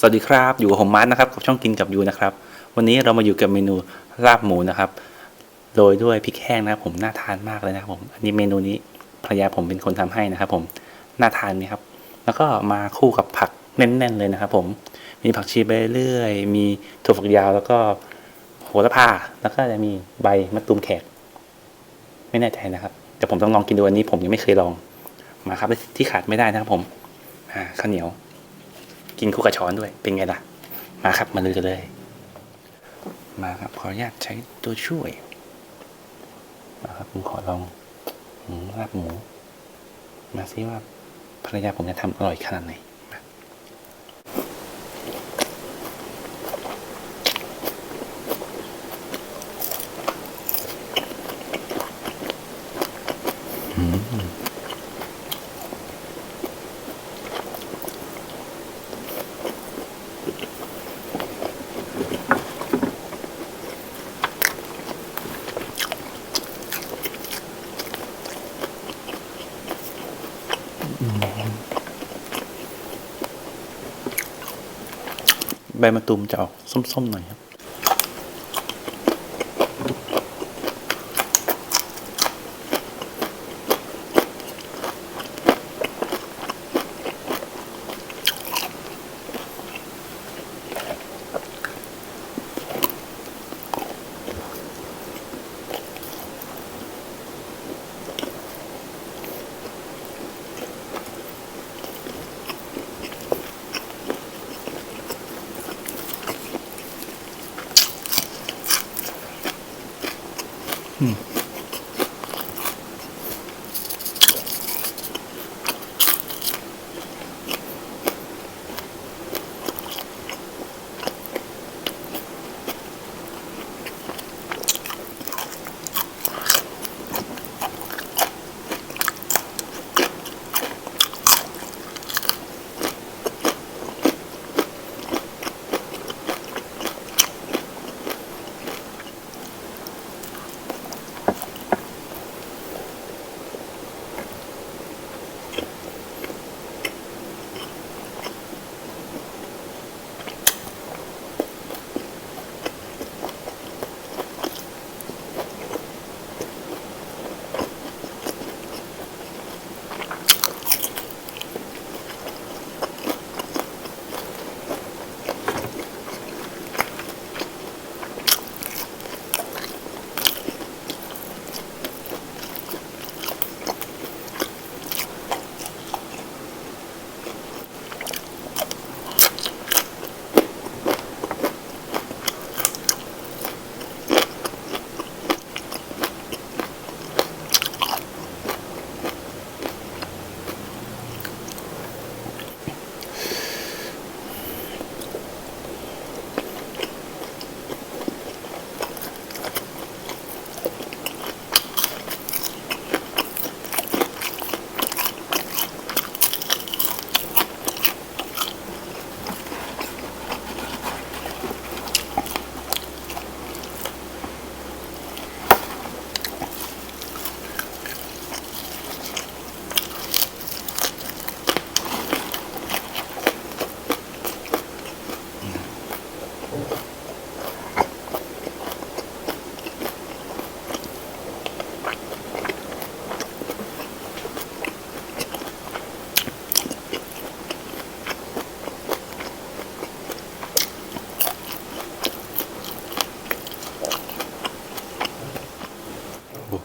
สวัสดีครับ อยู่กับผมมาร์ทนะครับกับช่องกินกับยูนะครับ วันนี้เรามาอยู่กับเมนูลาบหมูนะครับโรยด้วยพริกแห้งนะครับ ผมน่าทานมากเลยนะครับผมอันนี้เมนูนี้ภรรยาผมเป็นคนทำให้นะครับผมน่าทานไหมครับ แล้วก็มาคู่กับผักแน่น ๆ เลยนะครับ ผมมีผักชีใบเลื่อยมีถั่วฝักยาวแล้วก็โหระพาแล้วก็จะมีใบมะตูมแขก ไม่แน่ใจนะครับแต่ผมต้องลองกินดูอันนี้ผมยังไม่เคยลองมาครับที่ขาดไม่ได้นะครับผมข้าวเหนียว กินคู่กับช้อนด้วย เป็นไงล่ะ มาครับ มาเลยกันเลย มาครับ ขออนุญาตใช้ตัวช่วย มาครับผมขอลองลาบหมู มาซิว่าภรรยาผมจะทำอร่อยขนาดไหน ใบมะตูมจะออกส้มๆหน่อยครับ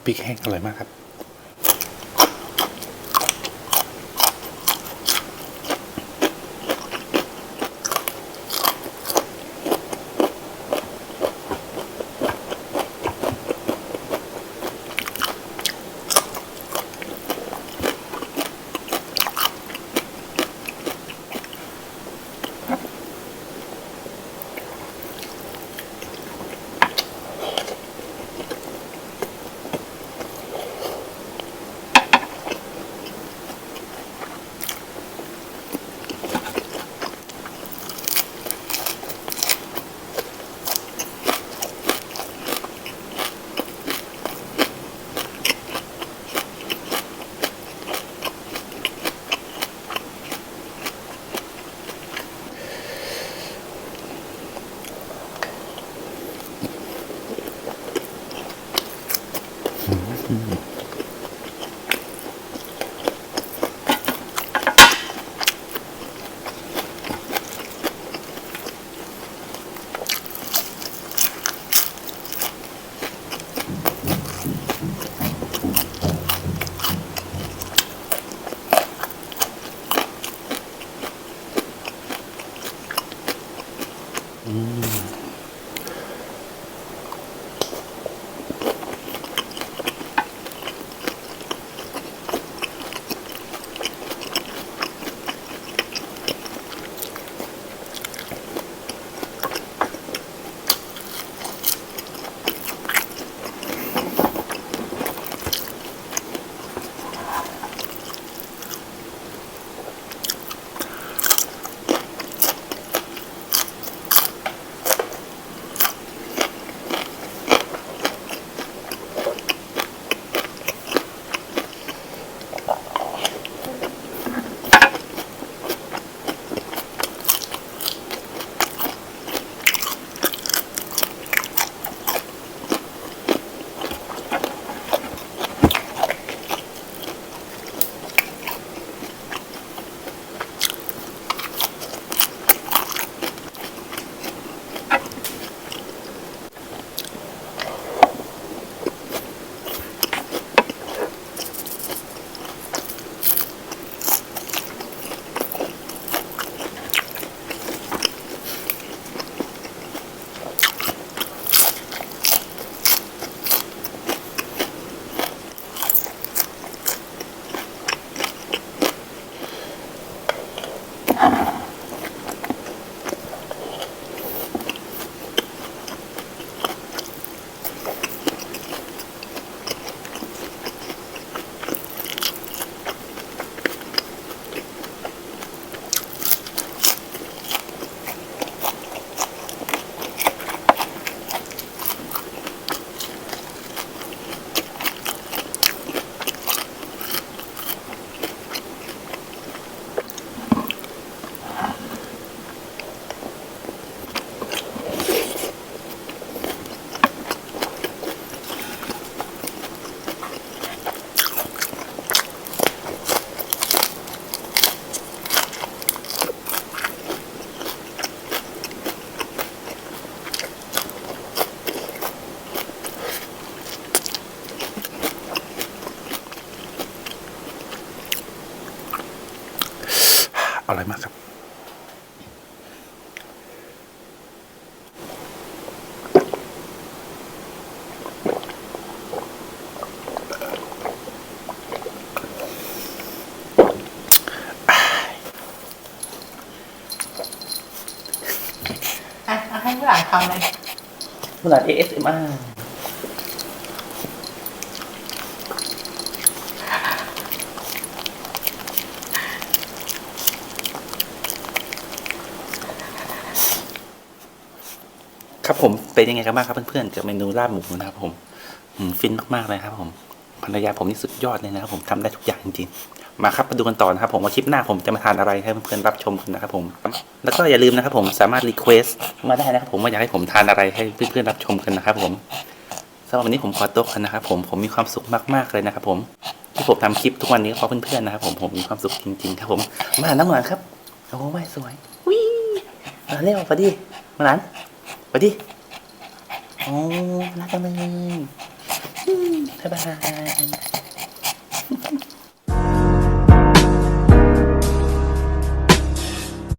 ปีกแห้งอร่อยมากครับ ร่อยมากครับ อะเอาให้ผู้หลานทำเลยเวลา ASMR ครับผมเป็นยังไงกันบ้างครับเพื่อนๆกับเมนูลาบหมูนะครับผมอืมฟินมากๆเลยครับผมภรรยาผมนี่สุดยอดเลยนะครับผมทำได้ทุกอย่างจริงๆมาครับมาดูกันต่อนะครับผมว่าคลิปหน้าผมจะมาทานอะไรให้เพื่อนๆรับชมกันนะครับผม แล้วก็อย่าลืมนะครับผมสามารถรีเควสมาได้นะครับผมว่าอยากให้ผมทานอะไรให้เพื่อนๆรับชมกันนะครับผมสำหรับวันนี้ผมขอตัวก่อนนะครับผมผมมีความสุขมากๆเลยนะครับผมที่ผมทำคลิปทุกวันนี้ก็เพราะเพื่อนๆนะครับผมผมมีความสุขจริงๆครับผมมาหาน้ำหวานครับโอ้ไม่สวยวิมาเร็วพอดีมาหลาน ไปดิ โอ้น่าจังเลยบ๊ายบาย